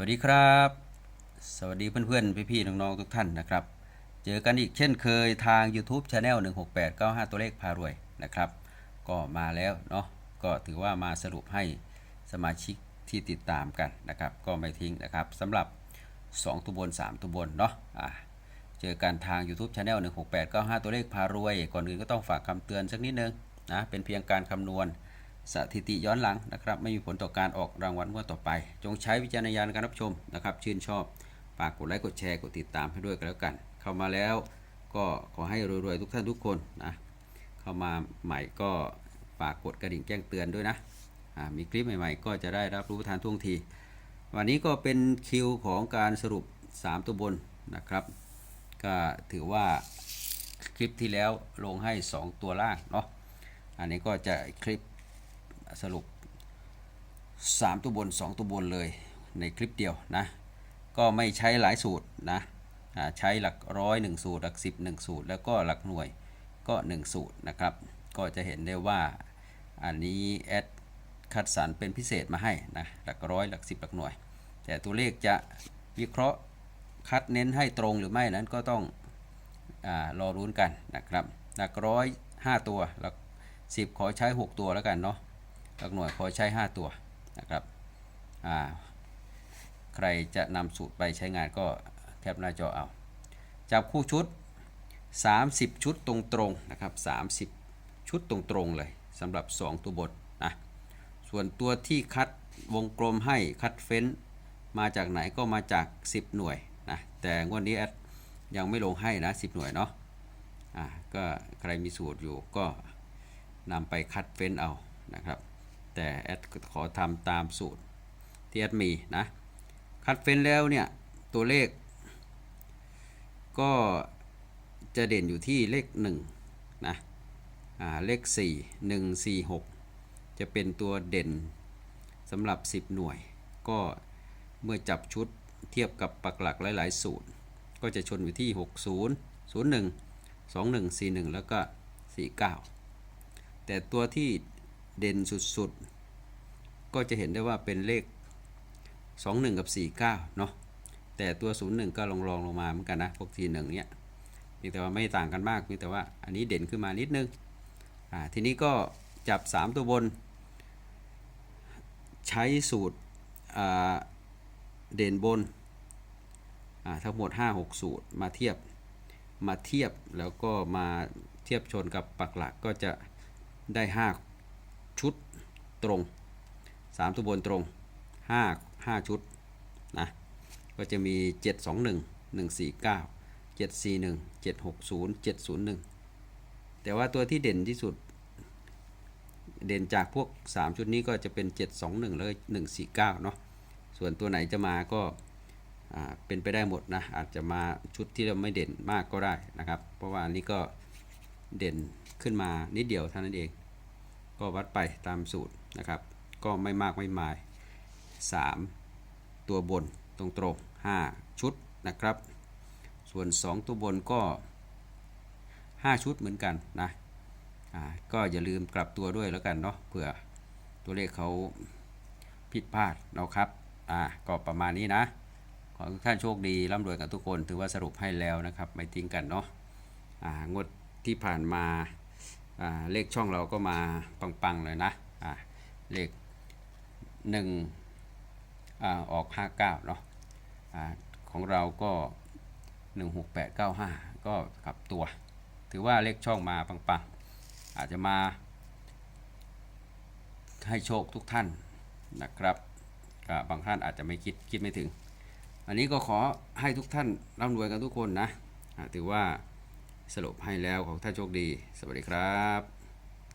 วัสดีครับ สวัสดีเพื่อนๆ พี่ๆ น้องๆ ทุกท่านนะครับ เจอกันอีกเช่นเคยทาง YouTube Channel 16895 ตัวเลขพารวยนะครับ ก็มาแล้วเนาะ ก็ถือว่ามาสรุปให้สมาชิกที่ติดตามกันนะครับ ก็ไม่ทิ้งนะครับสำหรับ 2 ตัวบน 3 ตัวบนเนาะอ่าเจอกันทาง YouTube Channel 16895 ตัวเลขพารวย ก่อนอื่นก็ต้องฝากคำเตือนสักนิดนึงนะ เป็นเพียงการคำนวณ สถิติย้อนหลังนะครับไม่มีผลต่อการออกรางวัลงวดต่อไป จงใช้วิจารณญาณในการรับชมนะครับ ชื่นชอบฝากกดไลค์กดแชร์กดติดตามให้ด้วยกันแล้วกัน เข้ามาแล้วก็ขอให้รวยๆทุกท่านทุกคนนะเข้ามาใหม่ก็ฝากกดกระดิ่งแจ้งเตือนด้วยนะมีคลิปใหม่ๆ ก็จะได้รับรู้ทันท่วงที วันนี้ก็เป็นคิวของการสรุป 3 ตัวบนนะครับ ก็ถือว่าคลิปที่แล้วลงให้ 2 ตัวล่างเนาะอันนี้ก็จะคลิป สรุป 3 ตัวบน 2 ตัวบนเลยในคลิปเดียวนะ ก็ไม่ใช้หลายสูตรนะใช้หลักร้อยหนึ่งสูตร หลักสิบหนึ่งสูตร แล้วก็หลักหน่วยก็ 1 สูตรนะครับ ก็จะเห็นได้ว่าอันนี้แอดคัดสรรเป็นพิเศษมาให้นะหลักร้อยหลักสิบหลักหน่วย แต่ตัวเลขจะวิเคราะห์คัดเน้นให้ตรงหรือไม่นั้นก็ต้องอรอรุ้นกันนะครับ หลักร้อยห้าตัวหลักสิบขอใช้ 6 ตัวแล้วกันเนาะ หลักหน่วยขอใช้ 5 ตัวนะครับใครจะนำสูตรไปใช้งานก็แคปหน้าจอเอา จับคู่ชุด 30 ชุดตรงๆนะครับ30 ชุดตรงๆเลยสำหรับ 2 ตัวบนนะส่วนตัวที่คัดวงกลมให้คัดเฟ้น มาจากไหนก็มาจาก 10 หน่วยนะแต่งวดนี้แอดยังไม่ลงให้นะ 10 หน่วยเนาะอ่าก็ใครมีสูตรอยู่ก็นำไปคัดเฟ้นเอานะครับ แต่แอดขอทำตามสูตรที่แอดมีนะ คัดเฟ้นแล้วเนี่ย ตัวเลข ก็จะเด่นอยู่ที่เลข1นะเลข 4 1 4 6 จะเป็นตัวเด่นสำหรับ 10 หน่วย ก็เมื่อจับชุดเทียบกับปักหลักหลาย ๆ สูตร ก็จะชนอยู่ที่ 60 01 21 41 แล้วก็ 49 แต่ตัวที่ เด่นสุดๆ ก็จะเห็นได้ว่าเป็นเลข 21 กับ 49 เนาะแต่ตัว 01 ก็ลองลองลงมาเหมือนกันนะพวกทีหนึ่งเนี่ยเพียแต่ว่าไม่ต่างกันมากเพียงแต่ว่าอันนี้เด่นขึ้นมานิดนึงอ่าทีนี้ก็จับ 3 ตัวบน ใช้สูตรเด่นบนอ่าทั้งหมด 5-6 สูตรมาเทียบมาเทียบแล้วก็มาเทียบชนกับปักหลักก็จะได้ 5 ชุดตรง 3 ตัวบนตรง 5 5 ชุดนะก็จะมี 721 149 741 760 701 แต่ว่าตัวที่เด่นที่สุด เด่นจากพวก 3 ชุดนี้ก็จะเป็น 721แล้ว149 เนาะส่วนตัวไหนจะมาก็เป็นไปได้หมดนะ อาจจะมาชุดที่เราไม่เด่นมากก็ได้นะครับ เพราะว่านนี้ก็เด่นขึ้นมานิดเดียวเท่านั้นเอง ก็วัดไปตามสูตรนะครับ ก็ไม่มากไม่มาย 3 ตัวบนตรงตรง5ชุดนะครับ ส่วน 2 ตัวบนก็ 5 ชุดเหมือนกันนะก็อย่าลืมกลับตัวด้วยแล้วกันเนาะเผื่อตัวเลขเขาผิดพลาดเนาะครับอ่าก็ประมาณนี้นะ ขอให้ทุกท่านโชคดีร่ำรวยกันทุกคน ถือว่าสรุปให้แล้วนะครับ ไม่ทิ้งกันเนาะอ่างวดที่ผ่านมา เลขช่องเราก็มาปังๆเลยนะเลขหนึ่งอ่าอก 59เนาะอ่าของเราก็ 16895 ก็กลับตัว ถือว่าเลขช่องมาปังๆ อาจจะมาให้โชคทุกท่านนะครับบางท่านอาจจะไม่คิดคิดไม่ถึง อันนี้ก็ขอให้ทุกท่านร่ำรวยกันทุกคนนะถือว่า สรุปให้แล้วของท่านโชคดี สวัสดีครับ